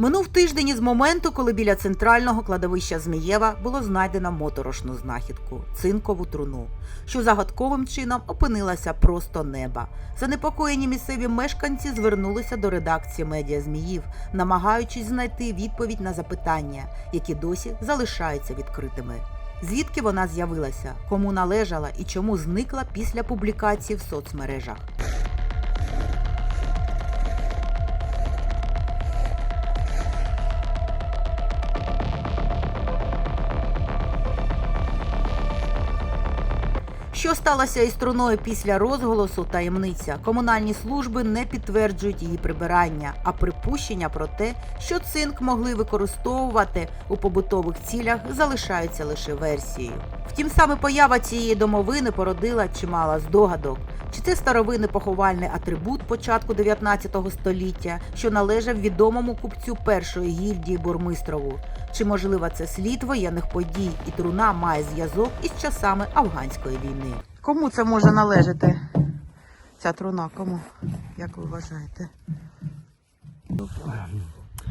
Минув тиждень із моменту, коли біля центрального кладовища Змієва було знайдено моторошну знахідку цинкову труну, що загадковим чином опинилася просто неба. Занепокоєні місцеві мешканці звернулися до редакції медіа Зміїв, намагаючись знайти відповідь на запитання, які досі залишаються відкритими. Звідки вона з'явилася, кому належала і чому зникла після публікації в соцмережах. Що сталося із труною після розголосу таємниця? Комунальні служби не підтверджують її прибирання, а припущення про те, що цинк могли використовувати у побутових цілях, залишаються лише версією. Втім, саме поява цієї домовини породила чимало здогадок. Чи це старовинний поховальний атрибут початку 19 століття, що належав відомому купцю першої гільдії бурмистрову? Чи можливо це слід воєнних подій, і труна має зв'язок із часами афганської війни? Кому це може належати? Ця труна кому? Як ви вважаєте?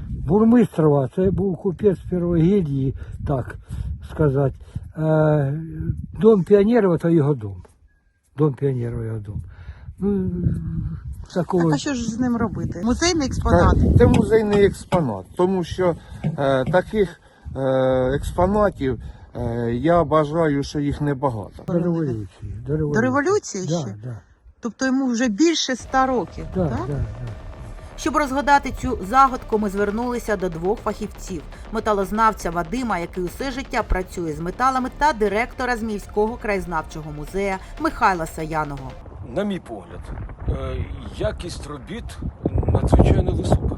Бурмистрова, це був купець первої гільдії, так сказати. Е, Дом піонерів це його дом. Дом піонерів його дом. Ну, такого. А що ж з ним робити? Музейний експонат. Це, це музейний експонат, тому що е, таких е, експонатів е, я бажаю, що їх небагато. До революції. До революції, До революції да, ще? Да, Тобто йому вже більше ста років. да, так? да, да. Щоб розгадати цю загадку, ми звернулися до двох фахівців: металознавця Вадима, який усе життя працює з металами, та директора Зміївського краєзнавчого музея Михайла Саяного. На мій погляд, е, якість робіт надзвичайно висока.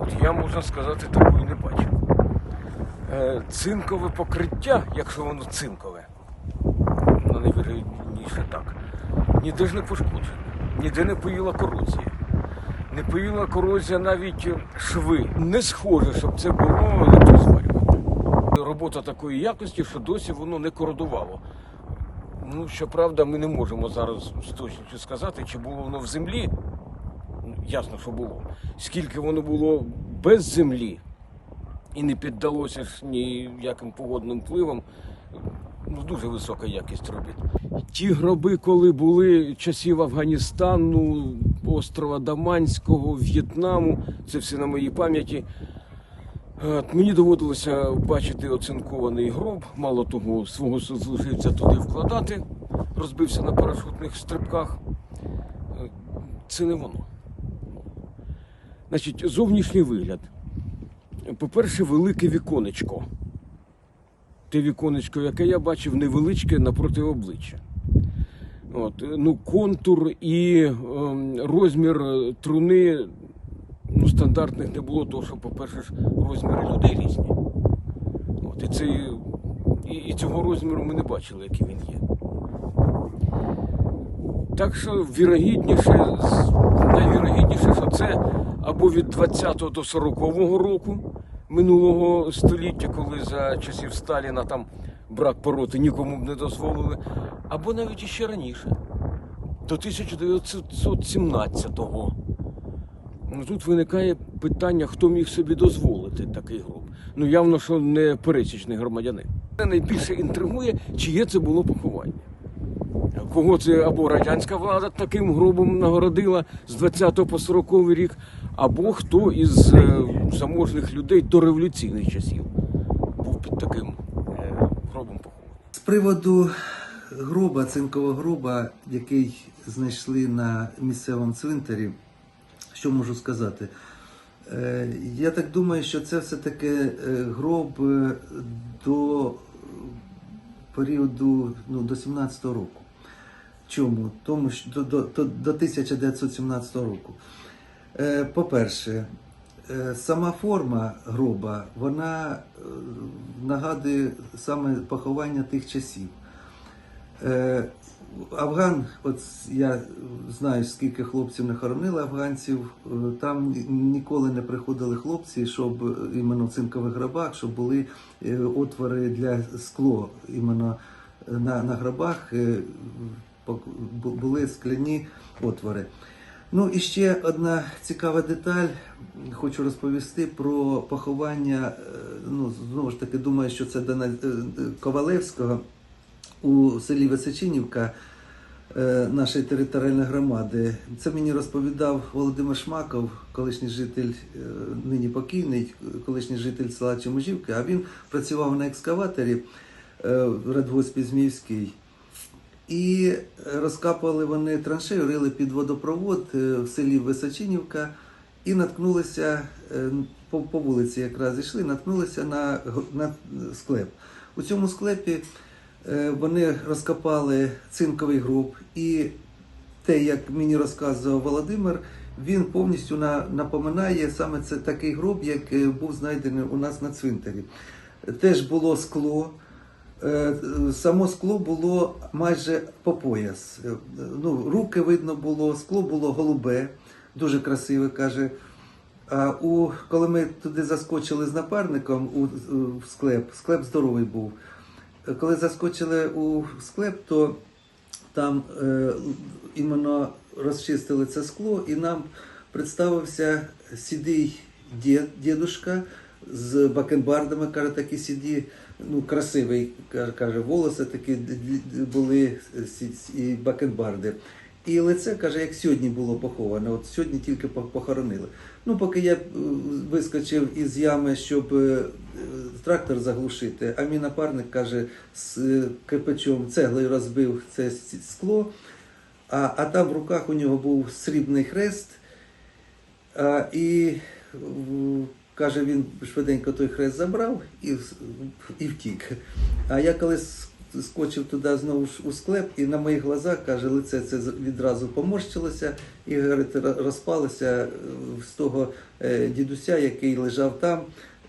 От я можна сказати, такої не бачив. Е, Цинкове покриття, якщо воно цинкове, ну найвірніше так, ніде ж не пошкоджене, ніде не поїла корозія. Не поїла корозія навіть шви. Не схоже, щоб це було електрозварювання. Робота такої якості, що досі воно не кородувало. Ну, щоправда, ми не можемо зараз з точністю сказати, чи було воно в землі. Ну, Ясно, що було. Скільки воно було без землі і не піддалося ж ніяким погодним впливам. Ну, дуже висока якість робіт. Ті гроби, коли були часів Афганістану, острова Даманського, В'єтнаму, це все на моїй пам'яті. От, Мені доводилося бачити оцинкований гроб, мало того, свого служивця туди вкладати, розбився на парашутних стрибках. Е, Це не воно. Значить, зовнішній вигляд. По-перше, велике віконечко. Те віконечко, яке я бачив, невеличке напроти обличчя. От, ну, контур і ем, розмір е, труни ну, стандартних не було, тому що, по-перше, розміри людей різні. От, і, це, і, і цього розміру ми не бачили, який він є. Так що вірогідніше, найвірогідніше, що це або від 20-го до 40-го року минулого століття, коли за часів Сталіна там брак пороти нікому б не дозволили, або навіть іще раніше, до 1917-го. Ну, тут виникає питання, хто міг собі дозволити такий гроб. Ну, явно, що не пересічний громадянин. Мене найбільше інтригує, чиє це було поховання. Кого це або радянська влада таким гробом нагородила з 20 по 40 рік, або хто із е, заможних людей до революційних часів був під таким гробом похований. З приводу гроба, цинкового гроба, який знайшли на місцевому цвинтарі, що можу сказати? Е, Я так думаю, що це все-таки е, гроб е, до періоду ну, до 17-го року. Чому? Тому що до, до, до, до 1917 року. По-перше, сама форма гроба, вона е, нагадує саме поховання тих часів. Е, Афган, от я знаю, скільки хлопців не хоронили афганців. е, Там ніколи не приходили хлопці, щоб е, іменно в цинкових гробах, щоб були е, отвори для скло. Іменно на, на гробах е, були скляні отвори. Ну і ще одна цікава деталь. Хочу розповісти про поховання. е, Ну, знову ж таки, думаю, що це Дона- е, Ковалевського у селі Височинівка е, нашої територіальної громади. Це мені розповідав Володимир Шмаков, колишній житель, нині покійний, колишній житель села Чеможівка, а він працював на екскаваторі в Радгоспі Зміївський. І розкапували вони траншею, рили під водопровод е, в селі Височинівка і наткнулися е, по, по вулиці, якраз йшли, наткнулися на, на склеп. У цьому склепі е, вони розкопали цинковий гроб, і те, як мені розказував Володимир, він повністю на, напоминає саме це такий гроб, як був знайдений у нас на цвинтарі. Теж було скло. Е, Само скло було майже по пояс. Е, Ну, руки видно було, скло було голубе, дуже красиве, каже. А у, коли ми туди заскочили з напарником у, в склеп, склеп здоровий був. Е, Коли заскочили у склеп, то там е, іменно розчистили це скло, і нам представився сідий дід, дідушка з бакенбардами, каже, такі сіді, ну, красивий, каже, волоси такі були сі- і бакенбарди. І лице, каже, як сьогодні було поховане, от сьогодні тільки похоронили. Ну, поки я е, вискочив із ями, щоб е, е, трактор заглушити, а мій напарник каже, з е, кирпичом цеглою розбив це скло, а, а там в руках у нього був срібний хрест. А, і каже, він швиденько той хрест забрав і, і втік. А я коли скочив туди знову ж у склеп, і на моїх глазах, каже, лице це відразу поморщилося і говорить, розпалося е, з того е, дідуся, який лежав там,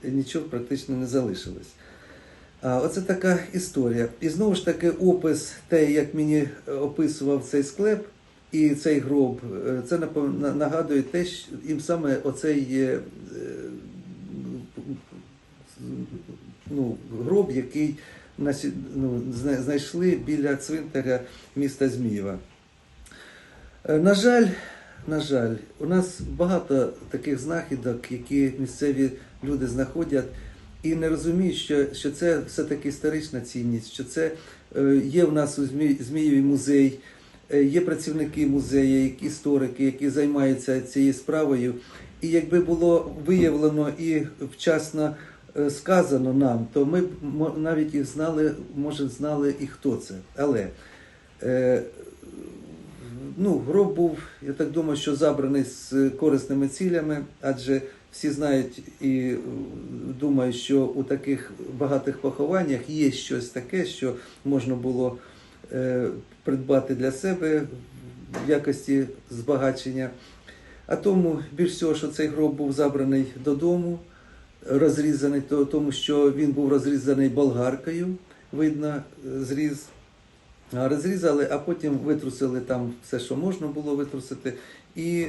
нічого практично не залишилось. А, оце така історія. І знову ж таки, опис, те, як мені е, описував цей склеп і цей гроб, це нагадує те, що їм саме оцей ну, гроб, який ну, знайшли біля цвинтаря міста Змієва. Е, На жаль, на жаль, у нас багато таких знахідок, які місцеві люди знаходять і не розуміють, що, що це все-таки історична цінність, що це е, є в нас у Змі, Змієві музей, е, є працівники музею, історики, які займаються цією справою. І якби було виявлено і вчасно сказано нам, то ми навіть і знали, може, знали і хто це. Але е, ну, гроб був, я так думаю, що забраний з корисними цілями, адже всі знають і е, думають, що у таких багатих похованнях є щось таке, що можна було е, придбати для себе в якості збагачення. А тому більш всього, що цей гроб був забраний додому, розрізаний, то- тому що він був розрізаний болгаркою, видно, е, зріз. Розрізали, а потім витрусили там все, що можна було витрусити. І,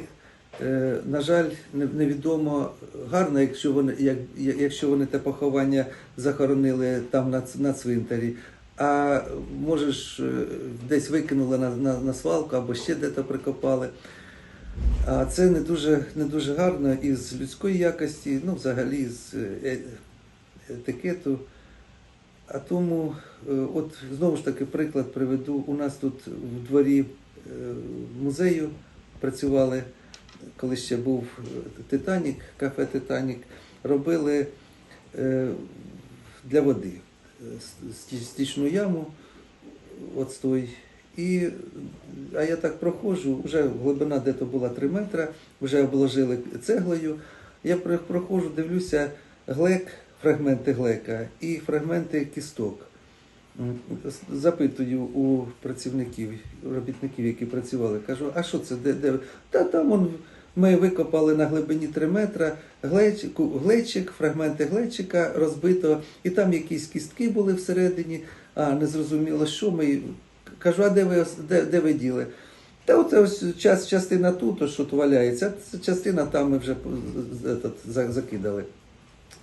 е, на жаль, невідомо гарно, якщо вони, як, якщо вони те поховання захоронили там на, на цвинтарі. А може ж е, десь викинули на, на, на свалку або ще де-то прикопали. А це не дуже, не дуже гарно із людської якості, ну взагалі з е, етикету. А тому, е, от знову ж таки, приклад приведу. У нас тут в дворі е, музею працювали, коли ще був е, Титанік, кафе Титанік, робили е, для води е, стічну яму, от той. І, а я так проходжу, вже глибина де-то була 3 метри, вже обложили цеглою. Я проходжу, дивлюся, глек, фрагменти глека і фрагменти кісток. Запитую у працівників, робітників, які працювали, кажу, а що це? Де, де? Та там он, ми викопали на глибині 3 метра глечик, глечик, фрагменти глечика розбито, і там якісь кістки були всередині, а не зрозуміло, що ми. Кажу, а де ви, де, де ви діли? Та от час, частина тут, що валяється, частина там ми вже этот, закидали.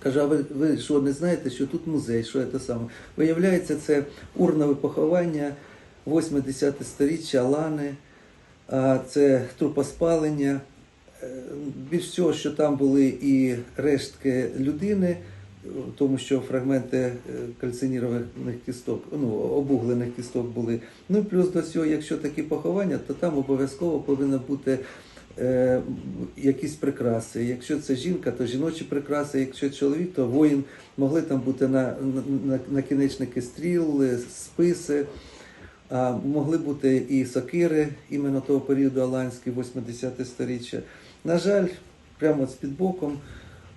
Каже, а ви, ви що не знаєте, що тут музей, що це саме? Виявляється, це урнове поховання 80 сторіччя Лани. це трупоспалення. Е, Більш всього, що там були і рештки людини, тому що фрагменти е, кальцинірованих кісток, ну, обуглених кісток були. Ну плюс до цього, якщо такі поховання, то там обов'язково повинно бути е, якісь прикраси. Якщо це жінка, то жіночі прикраси, якщо чоловік, то воїн. Могли там бути на, на, накінечники стріл, е, списи. А могли бути і сокири іменно того періоду Аланський, 80 сторіччя. На жаль, прямо з під боком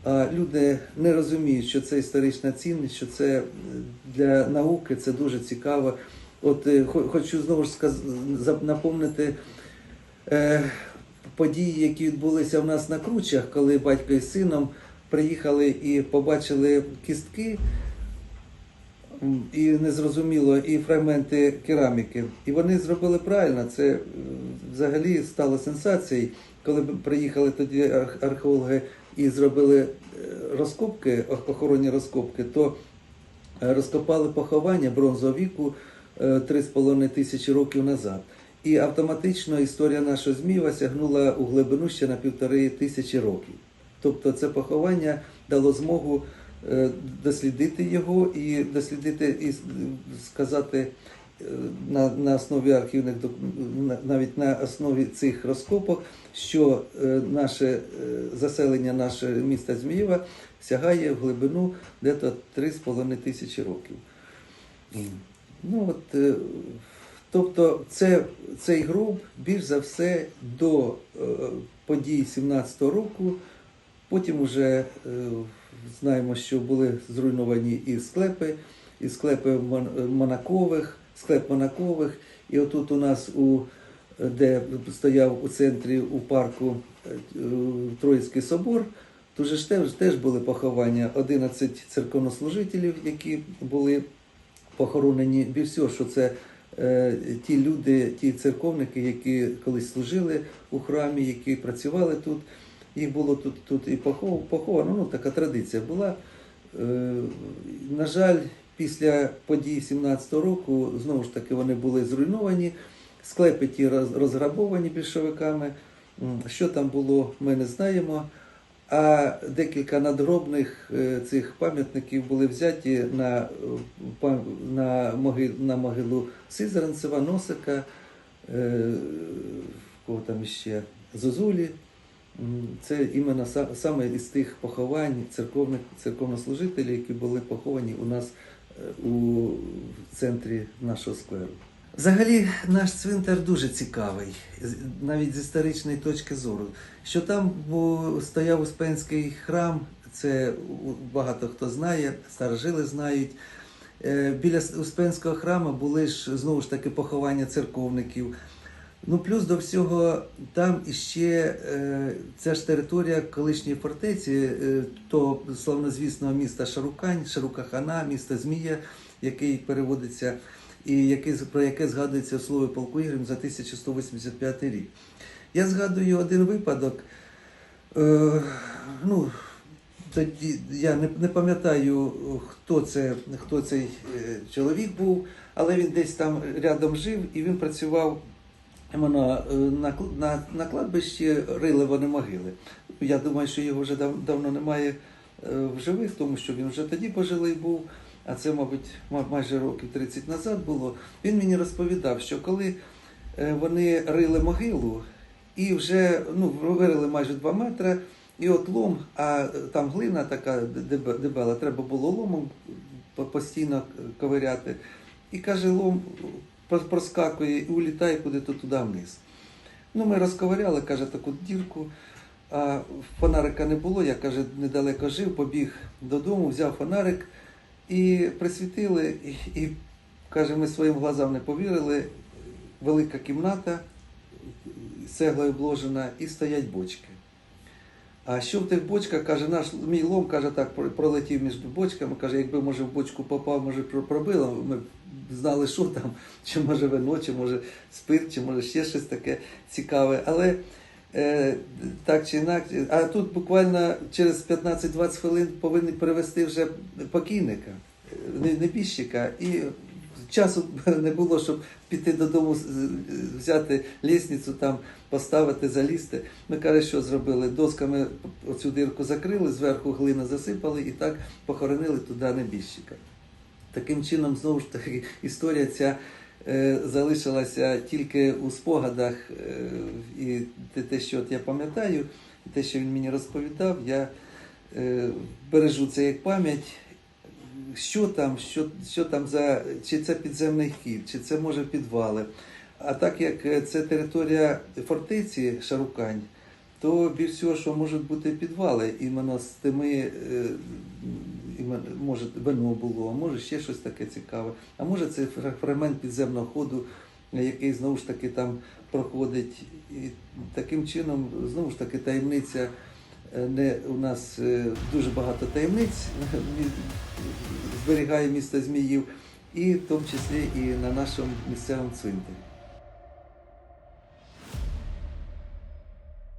люди не розуміють, що це історична цінність, що це е, для науки це дуже цікаво. От е, хочу знову ж сказ... напомнити е, події, які відбулися в нас на кручах, коли батько і сином приїхали і побачили кістки. І незрозуміло, і фрагменти кераміки. І вони зробили правильно. Це е, взагалі стало сенсацією, коли приїхали тоді археологи і зробили е, розкопки, охоронні розкопки, то е, розкопали поховання бронзового віку е, 3,5 тисячі років назад. І автоматично історія нашого Змієва сягнула у глибину ще на півтори тисячі років. Тобто це поховання дало змогу дослідити його і дослідити і сказати е, на, на основі архівних навіть на основі цих розкопок, що е, наше е, заселення, наше міста Змієва сягає в глибину десь 3,5 тисячі років. Ну, от, е, тобто це, цей гроб більш за все до е, подій 17-го року. Потім вже е, знаємо, що були зруйновані і склепи, і склепи Мон- Монакових, склеп Монакових. І отут у нас, у, де стояв у центрі у парку е, Троїцький собор, тут же теж, теж були поховання 11 церковнослужителів, які були похоронені. Більш всього, що це е, ті люди, ті церковники, які колись служили у храмі, які працювали тут. Їх було тут, тут і поховано, ну така традиція була. Е, на жаль, після подій 17-го року знову ж таки вони були зруйновані, склепи ті розграбовані більшовиками. Що там було, ми не знаємо. А декілька надгробних е, цих пам'ятників були взяті на, на, моги, на могилу Сизранцева, Носика, е, кого там іще, Зозулі. Це іменно са- саме із тих поховань церковних церковнослужителів, які були поховані у нас е, у центрі нашого скверу. Взагалі, наш цвинтар дуже цікавий, навіть з історичної точки зору. Що там стояв Успенський храм, це багато хто знає, старожили знають. Е, Біля Успенського храму були ж знову ж таки поховання церковників. Ну, плюс до всього, там іще е, ця ж територія колишньої фортеці, е, того славнозвісного міста Шарукань, Шарукахана, міста Змія, який переводиться, і який, про яке згадується в слові полку Ігорем за 1185 рік. Я згадую один випадок. Е, ну, тоді я не, не пам'ятаю, хто це, хто цей е, чоловік був, але він десь там рядом жив і він працював іменно е, на, на, на кладбищі рили вони могили. Я думаю, що його вже дав, давно немає е, в живих, тому що він вже тоді пожилий був, а це, мабуть, майже років 30 назад було. Він мені розповідав, що коли е, вони рили могилу і вже ну, вирили майже 2 метри, і от лом, а там глина така дебела, треба було ломом постійно ковиряти. І каже, лом проскакує і улітає куди-то туди вниз. Ну, ми розковиряли, каже, таку дірку. А фонарика не було, я каже, недалеко жив, побіг додому, взяв фонарик і присвітили. І, і каже, ми своїм глазам не повірили. Велика кімната, цеглою обложена, і стоять бочки. А що в тих бочках, каже, наш мій лом каже, так про- пролетів між бочками, каже, якби може в бочку попав, може про- пробило, ми б знали, що там, чи може вино, чи може спирт, чи може ще щось таке цікаве. Але е, так чи інакше, а тут буквально через 15-20 хвилин повинні перевести вже покійника, е, не- небіжчика, і часу не було, щоб піти додому, взяти лісницю, там поставити, залізти. Ми каже, що зробили? Досками оцю дирку закрили, зверху глина засипали і так похоронили туди небіжчика. Таким чином, знову ж таки, історія ця е, залишилася тільки у спогадах, е, і те, що от я пам'ятаю, те, що він мені розповідав, я е, бережу це як пам'ять. Що там, що, що там за, чи це підземний хід, чи це може підвали. А так як е, це територія фортеці Шарукань, то більш всього, що можуть бути підвали, іменно з тими, е, іменно, може, вино було, а може ще щось таке цікаве. А може це фра- фрагмент підземного ходу, який знову ж таки там проходить. І таким чином, знову ж таки, таємниця. Е, Не у нас е, дуже багато таємниць зберігає місто Зміїв, і в тому числі і на нашому місцевому цвинтарі.